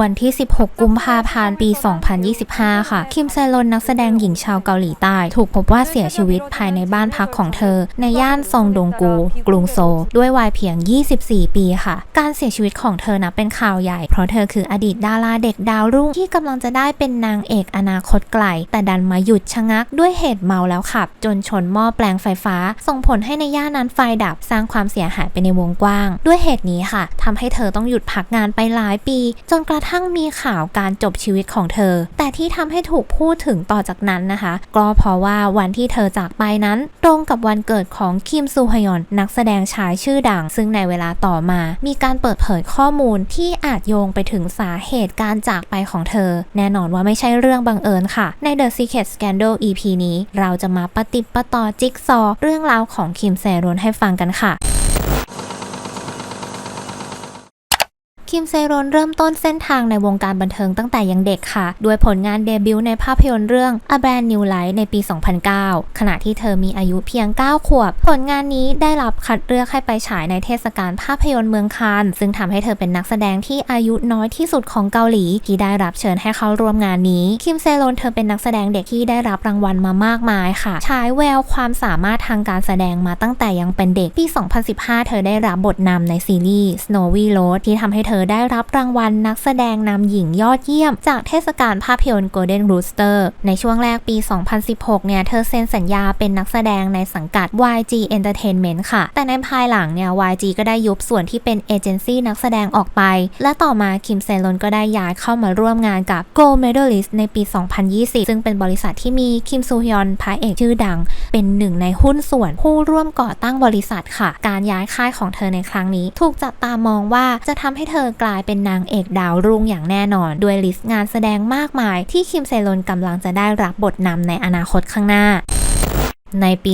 วันที่ 16 กุมภาพันธ์ ปี 2025 ค่ะ คิมแซลอนนักแสดงหญิงชาวเกาหลีใต้ ถูกพบว่าเสียชีวิตภายในบ้านพักของเธอ ในย่านซองดงกู กรุงโซลด้วยวัยเพียง 24 ปีค่ะ การเสียชีวิตของเธอนะเป็นข่าวใหญ่ เพราะเธอคืออดีตดาราเด็กดาวรุ่งที่กำลังจะได้เป็นนางเอกอนาคตไกล แต่ดันมาหยุดชะงักด้วยเหตุเมาแล้วขับ จนชนหม้อแปลงไฟฟ้า ส่งผลให้ในย่านนั้นไฟดับสร้างความเสียหายไปในวงกว้าง ด้วยเหตุนี้ค่ะทำให้เธอต้องหยุดพักงานไปหลายปี จนกระทั่งมีข่าวการจบชีวิตของเธอ แต่ที่ทำให้ถูกพูดถึงต่อจากนั้นนะคะ ก็เพราะว่าวันที่เธอจากไปนั้น ตรงกับวันเกิดของคิมซูฮยอนนักแสดงชายชื่อดัง ซึ่งในเวลาต่อมา มีการเปิดเผยข้อมูลที่อาจโยงไปถึงสาเหตุการจากไปของเธอ แน่นอนว่าไม่ใช่เรื่องบังเอิญค่ะ ใน The Secret Scandal EP นี้ เราจะมาปฏิประต่อจิ๊กซอ เรื่องราวของคิมแซรอนให้ฟังกันค่ะ คิมเซรอนเริ่มต้นเส้นทางในวงการบันเทิงตั้งแต่ยังเด็กค่ะ ด้วยผลงานเดบิวต์ในภาพยนตร์เรื่อง A Brand New Life ในปี 2009 ขณะที่เธอมีอายุเพียง 9 ขวบ ผลงานนี้ได้รับคัดเลือกให้ไปฉายในเทศกาลภาพยนตร์เมืองคานซึ่งทำให้เธอเป็นนักแสดงที่อายุน้อยที่สุดของเกาหลี ที่ได้รับเชิญให้เข้าร่วมงานนี้ คิมเซรอนเธอเป็นนักแสดงเด็กที่ได้รับรางวัลมามากมายค่ะฉายแววความสามารถทางการแสดงมาตั้งแต่ยังเป็นเด็กปี 2015 เธอได้รับบทนำในซีรีส์ Snowy Road ที่ทำให้เธอได้รับรางวัลนักแสดงนำหญิงยอดเยี่ยม จากเทศกาลภาพยนตร์ Golden Rooster ในช่วงแรกปี 2016 เนี่ย เธอเซ็นสัญญาเป็นนักแสดงในสังกัด YG Entertainment ค่ะ แต่ในภายหลังเนี่ย YG ก็ได้ยุบส่วนที่เป็นเอเจนซี่นักแสดงออกไป และต่อมาคิมเซลอนก็ได้ย้ายเข้ามาร่วมงานกับ Gold Medalist ในปี 2020 ซึ่งเป็นบริษัทที่มีคิมซูฮยอนพระเอกชื่อดัง เป็นหนึ่งในหุ้นส่วนผู้ร่วมก่อตั้งบริษัทค่ะ การย้ายค่ายของเธอในครั้งนี้ ถูกจับตามองว่าจะทำให้เธอกลายเป็นนางเอกดาวรุ่งอย่างแน่นอน ด้วยลิสต์งานแสดงมากมายที่คิมเซลอนกำลังจะได้รับบทนำในอนาคตข้างหน้า ในปี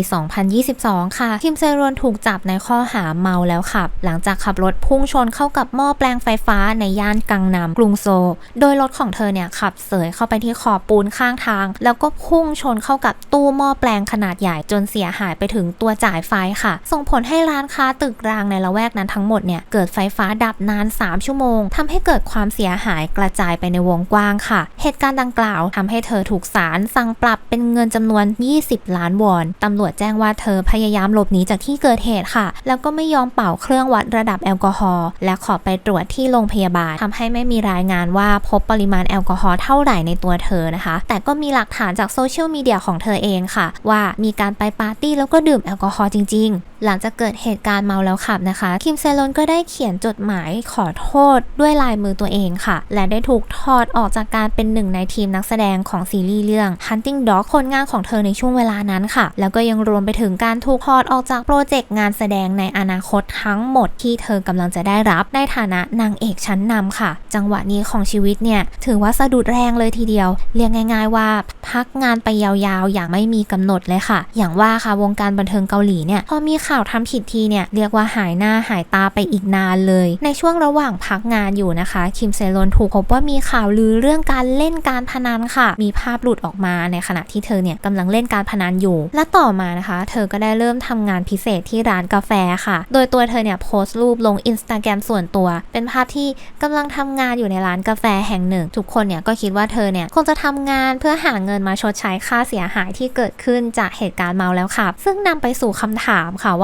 2022 ค่ะ คิมเซรอนถูกจับในข้อหาเมาแล้วขับ หลังจากขับรถพุ่งชนเข้ากับหม้อแปลงไฟฟ้าในย่านกังนำกรุงโซลโดยรถของเธอเนี่ยขับเสยเข้าไปที่ขอบปูนข้างทาง แล้วก็พุ่งชนเข้ากับตู้หม้อแปลงขนาดใหญ่จนเสียหายไปถึงตัวจ่ายไฟค่ะ ส่งผลให้ร้านค้าตึกรางในละแวกนั้นทั้งหมดเนี่ยเกิดไฟฟ้าดับนาน 3 ชั่วโมงทำให้เกิดความเสียหายกระจายไปในวงกว้างค่ะ เหตุการณ์ดังกล่าวทำให้เธอถูกศาลสั่งปรับเป็นเงินจำนวน 20 ล้านวอนตำรวจแจ้งว่าเธอพยายามหลบหนีจากที่เกิดเหตุค่ะ แล้วก็ไม่ยอมเป่าเครื่องวัดระดับแอลกอฮอล์และขอไปตรวจที่โรงพยาบาลทำให้ไม่มีรายงานว่าพบปริมาณแอลกอฮอล์เท่าไหร่ในตัวเธอนะคะ แต่ก็มีหลักฐานจากโซเชียลมีเดียของเธอเองค่ะ ว่ามีการไปปาร์ตี้แล้วก็ดื่มแอลกอฮอล์จริง ๆ หลังจากเกิดเหตุการณ์เมาแล้วขับนะคะ คิมเซลอนก็ได้เขียนจดหมายขอโทษด้วยลายมือตัวเองค่ะ และได้ถูกถอดออกจากการเป็นหนึ่งในทีมนักแสดงของซีรีส์เรื่อง Hunting Dog คนงานของเธอในช่วงเวลานั้นค่ะ แล้วก็ยังรวมไปถึงการถูกถอดออกจากโปรเจกต์งานแสดงในอนาคตทั้งหมดที่เธอกำลังจะได้รับในฐานะนางเอกชั้นนำค่ะ จังหวะนี้ของชีวิตเนี่ยถือว่าสะดุดแรงเลยทีเดียว เรียกง่าย ๆ ว่า พักงานไปยาวๆ อย่างไม่มีกำหนดเลยค่ะ อย่างว่าค่ะวงการบันเทิงเกาหลีเนี่ยพอมีข่าวทำผิดทีเนี่ยเรียกว่าหายหน้าหายตาไปอีกนานเลย ในช่วงระหว่างพักงานอยู่นะคะ คิมเซลอนถูกพบว่ามีข่าวลือเรื่องการเล่นการพนันค่ะ มีภาพหลุดออกมาในขณะที่เธอเนี่ยกำลังเล่นการพนันอยู่ และต่อมานะคะ เธอก็ได้เริ่มทำงานพิเศษที่ร้านกาแฟค่ะ โดยตัวเธอเนี่ยโพสต์รูปลงอินสตาแกรมส่วนตัว เป็นภาพที่กำลังทำงานอยู่ในร้านกาแฟแห่งหนึ่ง ทุกคนเนี่ยก็คิดว่าเธอเนี่ยคงจะทำงานเพื่อหาเงินมาชดใช้ค่าเสียหายที่เกิดขึ้นจากเหตุการณ์เมาแล้วขับ ซึ่งนำไปสู่คำถามค่ะว่า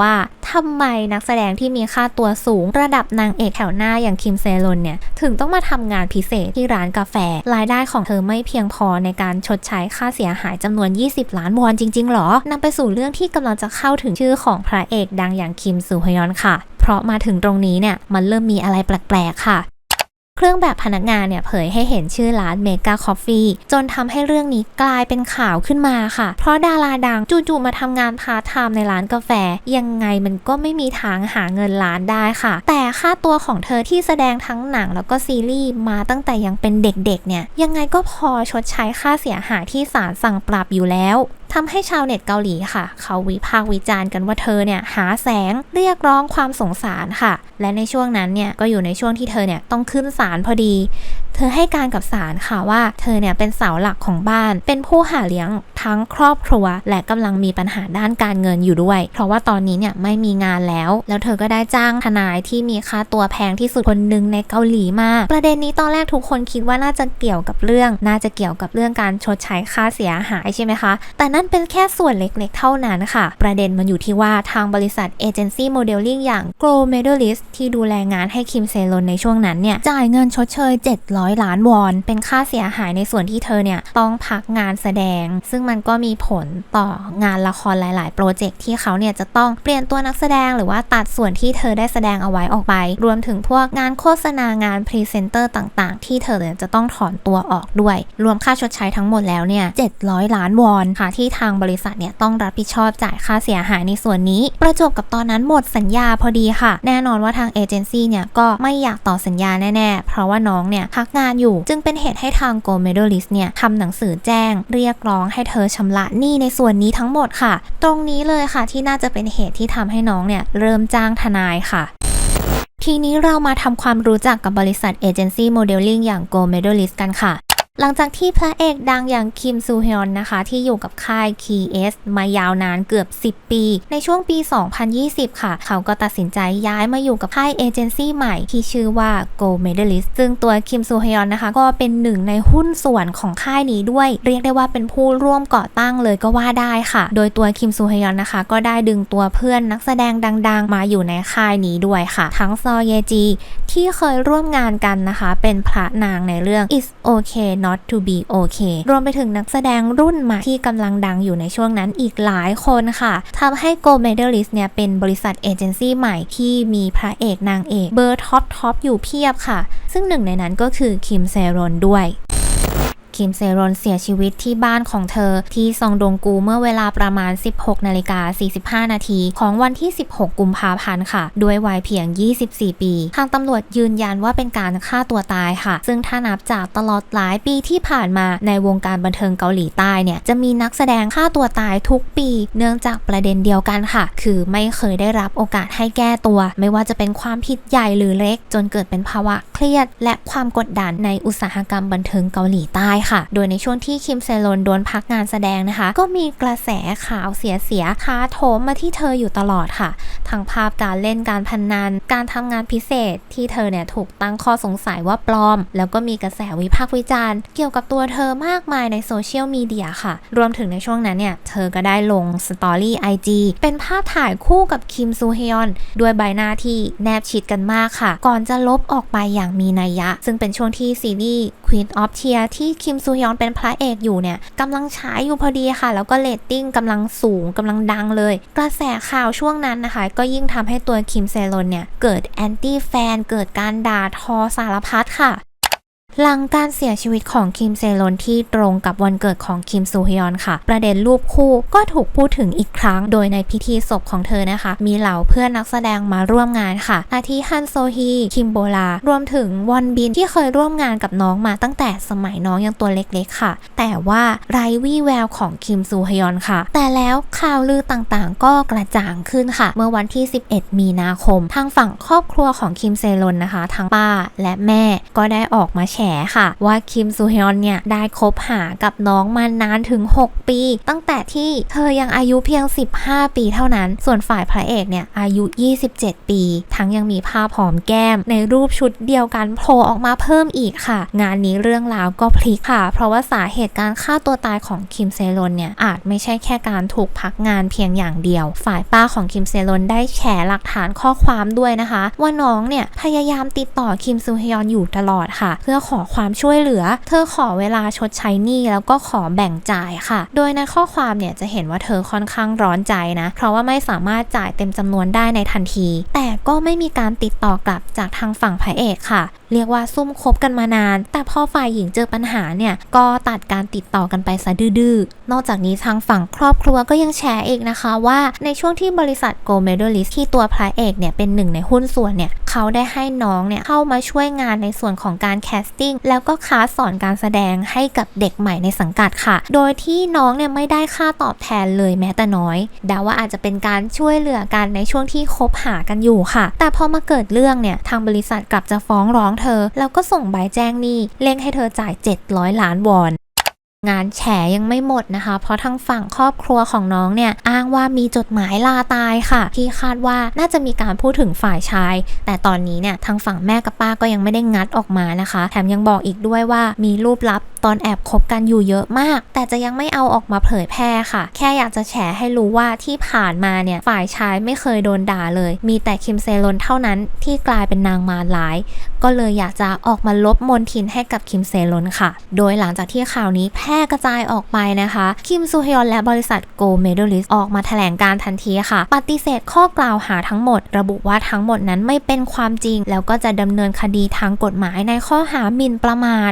ทำไมนักแสดงที่มีค่าตัวสูงระดับนางเอกแถวหน้าอย่างคิมเซลอนเนี่ย ถึงต้องมาทำงานพิเศษที่ร้านกาแฟ รายได้ของเธอไม่เพียงพอในการชดใช้ค่าเสียหายจำนวน 20 ล้านวอนจริง ๆ หรอนำไปสู่เรื่องที่กำลังจะเข้าถึงชื่อของพระเอกดังอย่างคิมซูฮยอนค่ะ เพราะมาถึงตรงนี้เนี่ยมันเริ่มมีอะไรแปลกๆค่ะ เครื่องแบบพนักงานเนี่ยเผยให้เห็นชื่อร้านเมกาคอฟฟี่จนทำให้เรื่องนี้กลายเป็นข่าวขึ้นมาค่ะ เพราะดาราดังจู่ๆมาทำงานพาร์ทไทม์ในร้านกาแฟ ยังไงมันก็ไม่มีทางหาเงินล้านได้ค่ะ แต่ค่าตัวของเธอที่แสดงทั้งหนังแล้วก็ซีรีส์มาตั้งแต่ยังเป็นเด็กๆเนี่ยยังไงก็พอชดใช้ค่าเสียหายที่ศาลสั่งปรับอยู่แล้ว ทำให้ชาวเน็ตเกาหลีค่ะ เขาวิพากษ์วิจารณ์กันว่าเธอเนี่ยหาแสงเรียกร้องความสงสารค่ะ และในช่วงนั้นเนี่ยก็อยู่ในช่วงที่เธอเนี่ยต้องขึ้นศาลพอดี เธอให้การกับศาลค่ะว่าเธอเนี่ยเป็นเสาหลักของบ้าน เป็นผู้หาเลี้ยงทั้งครอบครัว และกำลังมีปัญหาด้านการเงินอยู่ด้วย เพราะว่าตอนนี้เนี่ยไม่มีงานแล้ว แล้วเธอก็ได้จ้างทนายที่มีค่าตัวแพงที่สุดคนหนึ่งในเกาหลีมากประเด็นนี้ตอนแรกทุกคนคิดว่าน่าจะเกี่ยวกับเรื่อง น่าจะเกี่ยวกับเรื่องการชดใช้ค่าเสียหายใช่ไหมคะ แต่นั่นเป็นแค่ส่วนเล็กๆ เท่านั้นค่ะ ประเด็นมันอยู่ที่ว่าทางบริษัทเอเจนซี่โมเดลลิ่งอย่าง g l o m e d a l i s t ที่ดูแลงานให้คิมเซลนในช่วงนั้นเนี่ย จ่ายเงินชดเชย 700 ล้านวอน เป็นค่าเสียหายในส่วนที่เธอเนี่ย ต้องพักงานแสดง ซึ่งมันก็มีผลต่องานละครหลาย ๆ โปรเจกต์ที่เขาเนี่ยจะต้องเปลี่ยนตัวนักแสดงหรือว่าตัดส่วนที่เธอได้แสดงเอาไว้ออกไป รวมถึงพวกงานโฆษณางานพรีเซนเตอร์ต่างๆ ที่เธอเนี่ยจะต้องถอนตัวออกด้วย รวมค่าชดใช้ทั้งหมดแล้วเนี่ย700 ล้านวอนค่ะที่ทางบริษัทเนี่ยต้องรับผิดชอบจ่ายค่าเสียหายในส่วนนี้ ประจบกับตอนนั้นหมดสัญญาพอดีค่ะ แน่นอนว่าทางเอเจนซี่เนี่ยก็ไม่อยากต่อสัญญาแน่ๆ เพราะว่าน้องเนี่ยพักงานอยู่ จึงเป็นเหตุให้ทางโกลเมโดลิสเนี่ยทำหนังสือแจ้ง เรียกร้องให้เธอชำระหนี้ในส่วนนี้ทั้งหมดค่ะ ตรงนี้เลยค่ะที่น่าจะเป็นเหตุที่ทำให้น้องเนี่ยเริ่มจ้างทนายค่ะทีนี้เรามาทำความรู้จักกับบริษัทเอเจนซี่โมเดลลิ่งอย่าง Go Medalist กันค่ะ หลังจากที่พระเอกดังอย่างคิมซูฮยอนนะคะ ที่อยู่กับค่าย KS มายาวนานเกือบ 10 ปี ในช่วงปี 2020 ค่ะ เขาก็ตัดสินใจย้ายมาอยู่กับค่ายเอเจนซี่ใหม่ที่ชื่อว่า Go Medalist ซึ่งตัวคิมซูฮยอนนะคะ ก็เป็นหนึ่งในหุ้นส่วนของค่ายนี้ด้วย เรียกได้ว่าเป็นผู้ร่วมก่อตั้งเลยก็ว่าได้ค่ะ โดยตัวคิมซูฮยอนนะคะ ก็ได้ดึงตัวเพื่อนนักแสดงดัง ๆ มาอยู่ในค่ายนี้ด้วยค่ะ ทั้งซอเยจีที่เคยร่วมงานกันนะคะ เป็นพระนางในเรื่อง It's Okay Not to Be Okay รวมไปถึงนักแสดงรุ่นใหม่ที่กำลังดังอยู่ในช่วงนั้นอีกหลายคนค่ะทำให้ Gold Medalist เนี่ยเป็นบริษัทเอเจนซี่ใหม่ที่มีพระเอกนางเอกเบอร์ท็อปทอปอยู่เพียบค่ะ ซึ่งหนึ่งในนั้นก็คือคิมเซรอนด้วย คิมเซรอนเสียชีวิตที่บ้านของเธอ ที่ซองดงกูเมื่อเวลาประมาณ 16นาฬิกา45 นาที ของวันที่ 16 กุมภาพันธ์ค่ะ ด้วยวัยเพียง 24 ปี ทางตำรวจยืนยันว่าเป็นการฆ่าตัวตายค่ะ ซึ่งถ้านับจากตลอดหลายปีที่ผ่านมาในวงการบันเทิงเกาหลีใต้เนี่ยจะมีนักแสดงฆ่าตัวตายทุกปี เนื่องจากประเด็นเดียวกันค่ะ คือไม่เคยได้รับโอกาสให้แก้ตัว ไม่ว่าจะเป็นความผิดใหญ่หรือเล็ก จนเกิดเป็นภาวะเครียด และความกดดันในอุตสาหกรรมบันเทิงเกาหลีใต้ค่ะโดยในช่วงที่คิมเซลอนโดนพักงานแสดงนะคะ ก็มีกระแสข่าวเสียๆท้าโถมมาที่เธออยู่ตลอดค่ะ ทั้งภาพการเล่นการพนนัน การทำงานพิเศษที่เธอเนี่ยถูกตั้งข้อสงสัยว่าปลอม แล้วก็มีกระแสวิพากษ์วิจารณ์เกี่ยวกับตัวเธอมากมายในโซเชียลมีเดียค่ะ รวมถึงในช่วงนั้นเนี่ย เธอก็ได้ลงสตอรี่ไอจีเป็นภาพถ่ายคู่กับคิมซูฮยอน ด้วยใบหน้าที่แนบชิดกันมากค่ะ ก่อนจะลบออกไปอย่างมีนัยยะ ซึ่งเป็นช่วงที่ซีรีส์ Queen of Tears ที่คิมมซูฮยอนเป็นพระเอกอยู่เนี่ยกำลังฉายอยู่พอดีค่ะ แล้วก็เรตติ้งกำลังสูงกำลังดังเลย กระแสข่าวช่วงนั้นนะคะ ก็ยิ่งทำให้ตัวคิมเซลนเนี่ยเกิดแอนตี้แฟนเกิดการด่าทอสารพัดค่ะ หลังการเสียชีวิตของคิมเซลนที่ตรงกับวันเกิดของคิมซูฮยอนค่ะ ประเด็นรูปคู่ก็ถูกพูดถึงอีกครั้ง โดยในพิธีศพของเธอนะคะ มีเหล่าเพื่อนนักแสดงมาร่วมงานค่ะ อาทิฮันโซฮี คิมโบลา รวมถึงวอนบินที่เคยร่วมงานกับน้องมาตั้งแต่สมัยน้องยังตัวเล็กๆค่ะ แต่ว่าไร้วี่แววของคิมซูฮยอนค่ะ แต่แล้วข่าวลือต่างๆ ก็กระจ่างขึ้นค่ะ เมื่อวันที่ 11 มีนาคม ทางฝั่งครอบครัวของคิมเซลนนะคะ ทั้งป้าและแม่ก็ได้ออกมาแฉค่ะ ว่าคิมซูฮยอนเนี่ยได้คบหากับน้องมานานถึง 6 ปี ตั้งแต่ที่เธอยังอายุเพียง 15 ปีเท่านั้น ส่วนฝ่ายพระเอกเนี่ยอายุ 27 ปี ทั้งยังมีภาพหอมแก้ม ในรูปชุดเดียวกันโผล่ออกมาเพิ่มอีกค่ะ งานนี้เรื่องราวก็พลิกค่ะ เพราะว่าสาเหตุการฆ่าตัวตายของคิมเซลนเนี่ยอาจไม่ใช่แค่การถูกพักงานเพียงอย่างเดียว ฝ่ายป้าของคิมเซลนได้แฉหลักฐานข้อความด้วยนะคะ ว่าน้องเนี่ยพยายามติดต่อคิมซูฮยอนอยู่ตลอดค่ะ เพื่อขอความช่วยเหลือ เธอขอเวลาชดใช้หนี้แล้วก็ขอแบ่งจ่ายค่ะ โดยในข้อความเนี่ยจะเห็นว่าเธอค่อนข้างร้อนใจนะ เพราะว่าไม่สามารถจ่ายเต็มจำนวนได้ในทันที แต่ก็ไม่มีการติดต่อกลับจากทางฝั่งพระเอกค่ะ เรียกว่าซุ่มคบกันมานาน แต่พอฝ่ายหญิงเจอปัญหาเนี่ยก็ตัดการติดต่อกันไปซะดื้อนอกจากนี้ทางฝั่งครอบครัวก็ยังแชร์อีกนะคะว่าในช่วงที่บริษัท Go m e d a l i s t ที่ตัวพระเอกเนี่ยเป็นหนึ่งในหุ้นส่วนเนี่ย เขาได้ให้น้องเนี่ยเข้ามาช่วยงานในส่วนของการแคสติ้งแล้วก็คลาสสอนการแสดงให้กับเด็กใหม่ในสังกัดค่ะ โดยที่น้องเนี่ยไม่ได้ค่าตอบแทนเลยแม้แต่น้อยดาว่าอาจจะเป็นการช่วยเหลือกันในช่วงที่คบหากันอยู่ค่ะ แต่พอมาเกิดเรื่องเนี่ยทางบริษัทกลับจะฟ้องร้องเธอ แล้วก็ส่งใบแจ้งหนี้เร่งให้เธอจ่าย 700 ล้านวอน งานแฉยังไม่หมดนะคะ เพราะทางฝั่งครอบครัวของน้องเนี่ยอ้างว่ามีจดหมายลาตายค่ะ ที่คาดว่าน่าจะมีการพูดถึงฝ่ายชาย แต่ตอนนี้เนี่ยทางฝั่งแม่กับป้าก็ยังไม่ได้งัดออกมานะคะ แถมยังบอกอีกด้วยว่ามีรูปลับตอนแอบคบกันอยู่เยอะมาก แต่จะยังไม่เอาออกมาเผยแพร่ค่ะ แค่อยากจะแฉให้รู้ว่าที่ผ่านมาเนี่ยฝ่ายชายไม่เคยโดนด่าเลย มีแต่คิมเซลนเท่านั้นที่กลายเป็นนางมารร้าย ก็เลยอยากจะออกมาลบมนทินให้กับคิมเซลนค่ะ โดยหลังจากที่ข่าวนี้แพร่ร่กระจายออกไปนะคะ คิมซูฮยอนและบริษัทโกเมดลิสออกมาแถลงการทันทีค่ะ ปฏิเสธข้อกล่าวหาทั้งหมด ระบุว่าทั้งหมดนั้นไม่เป็นความจริง แล้วก็จะดำเนินคดีทางกฎหมายในข้อหาหมิ่นประมาท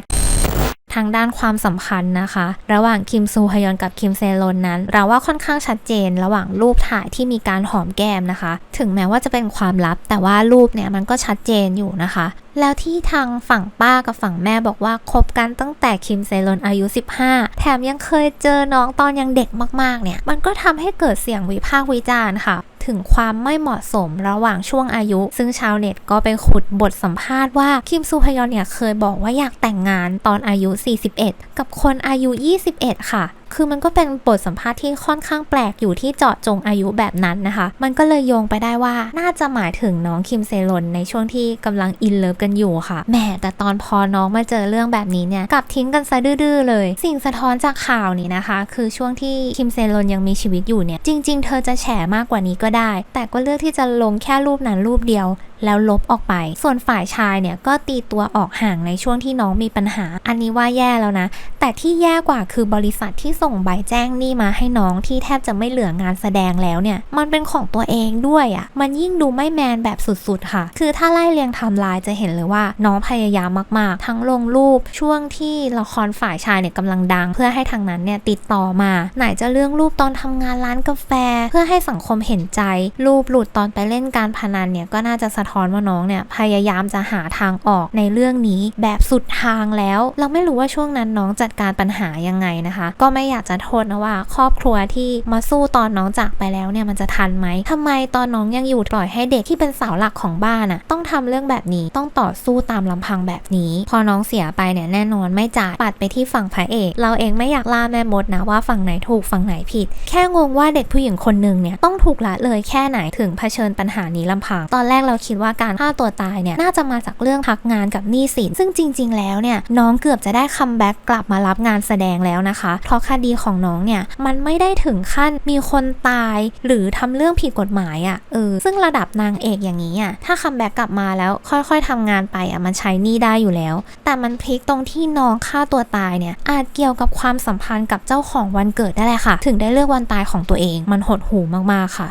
ทางด้านความสัมพันธ์นะคะ ระหว่างคิมซูฮยอนกับคิมเซลนนั้น เราว่าค่อนข้างชัดเจน ระหว่างรูปถ่ายที่มีการหอมแก้มนะคะ ถึงแม้ว่าจะเป็นความลับ แต่ว่ารูปเนี่ยมันก็ชัดเจนอยู่นะคะแล้วที่ทางฝั่งป้ากับฝั่งแม่บอกว่าคบกันตั้งแต่คิมเซลนอายุ 15 แถมยังเคยเจอน้องตอนยังเด็กมากๆ เนี่ย มันก็ทำให้เกิดเสียงวิพากษ์วิจารณ์ค่ะ ถึงความไม่เหมาะสมระหว่างช่วงอายุ ซึ่งชาวเน็ตก็ไปขุดบทสัมภาษณ์ว่าคิมซูฮยอนเนี่ยเคยบอกว่าอยากแต่งงานตอนอายุ 41 กับคนอายุ 21 ค่ะ คือมันก็เป็นบทสัมภาษณ์ที่ค่อนข้างแปลกอยู่ที่เจาะจงอายุแบบนั้นนะคะ มันก็เลยโยงไปได้ว่าน่าจะหมายถึงน้องคิมเซลนในช่วงที่กำลังอินเลิฟกันอยู่ค่ะแหมแต่ตอนพอน้องมาเจอเรื่องแบบนี้เนี่ยกลับทิ้งกันซะดื้อเลย สิ่งสะท้อนจากข่าวนี้นะคะ คือช่วงที่คิมเซลนยังมีชีวิตอยู่เนี่ยจริง ๆ เธอจะแฉมากกว่านี้ก็ได้ แต่ก็เลือกที่จะลงแค่รูปนั้นรูปเดียว แล้วลบออกไป ส่วนฝ่ายชายเนี่ยก็ตีตัวออกห่างในช่วงที่น้องมีปัญหา อันนี้ว่าแย่แล้วนะ แต่ที่แย่กว่าคือบริษัทที่ส่งใบแจ้งหนี้มาให้น้องที่แทบจะไม่เหลืองานแสดงแล้วเนี่ย มันเป็นของตัวเองด้วยอะ่ะ มันยิ่งดูไม่แมนแบบสุดๆค่ะ คือถ้าไล่เรียงไทม์ไลน์จะเห็นเลยว่า น้องพยายามมากๆ ทั้งลงรูปช่วงที่ละครฝ่ายชายเนี่ยกำลังดัง เพื่อให้ทางนั้นเนี่ยติดต่อมา ไหนจะเรื่องรูปตอนทำงานร้านกาแฟ เพื่อให้สังคมเห็นใจ รูปหลุดตอนไปเล่นการพนันเนี่ยก็น่าจะสะท้อนว่าน้องเนี่ยพยายามจะหาทางออกในเรื่องนี้แบบสุดทางแล้ว เราไม่รู้ว่าช่วงนั้นน้องจัดการปัญหายังไงนะคะ ก็ไม่อยากจะโทษนะว่า ครอบครัวที่มาสู้ตอนน้องจากไปแล้วเนี่ยมันจะทันไหมทำไมตอนน้องยังอยู่ปล่อยให้เด็กที่เป็นเสาหลักของบ้านอะ่ะต้องทำเรื่องแบบนี้ต้องต่อสู้ตามลำพังแบบนี้ พอน้องเสียไปเนี่ยแน่นอนไม่จ่ายปัดไปที่ฝั่งพระเอก เราเองไม่อยากล่าแม่มดนะว่าฝั่งไหนถูกฝั่งไหนผิด แค่งงว่าเด็กผู้หญิงคนหนึ่งเนี่ยต้องถูกละเลยแค่ไหนถึงเผชิญปัญหานี้ลำพัง ตอนแรกเราคิดว่าการฆ่าตัวตายเนี่ยน่าจะมาจากเรื่องพักงานกับหนี้สิน ซึ่งจริง ๆ แล้วเนี่ยน้องเกือบจะได้คัมแบ็กกลับมารับงานแสดงแล้วนะคะเพราะคดีของน้องเนี่ยมันไม่ได้ถึงขั้นมีคนตาย หรือทำเรื่องผิดกฎหมายอะ่ะเออซึ่งระดับนางเอกอย่างนี้อะ่ะถ้าคัมแบ็กกลับมาแล้วค่อยๆทำงานไปอะมันใช้หนี้ได้อยู่แล้ว แต่มันพลิกตรงที่น้องฆ่าตัวตายเนี่ยอาจเกี่ยวกับความสัมพันธ์กับเจ้าของวันเกิดได้แหละค่ะ ถึงได้เลือกวันตายของตัวเองมันหดหูมากๆค่ะ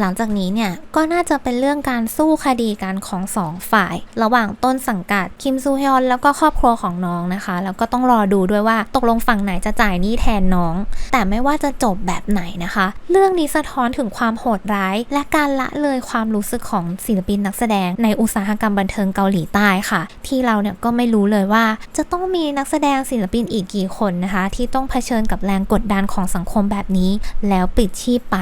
หลังจากนี้เนี่ยก็น่าจะเป็นเรื่องการสู้คดีกันของสองฝ่าย ระหว่างต้นสังกัดคิมซูฮยอนแล้วก็ครอบครัวของน้องนะคะ แล้วก็ต้องรอดูด้วยว่าตกลงฝั่งไหนจะจ่ายหนี้แทนน้อง แต่ไม่ว่าจะจบแบบไหนนะคะ เรื่องนี้สะท้อนถึงความโหดร้าย และการละเลยความรู้สึกของศิลปินนักแสดง ในอุตสาหกรรมบันเทิงเกาหลีใต้ค่ะ ที่เราเนี่ยก็ไม่รู้เลยว่า จะต้องมีนักแสดงศิลปินอีกกี่คนนะคะ ที่ต้องเผชิญกับแรงกดดันของสังคมแบบนี้ แล้วปิดชีพไป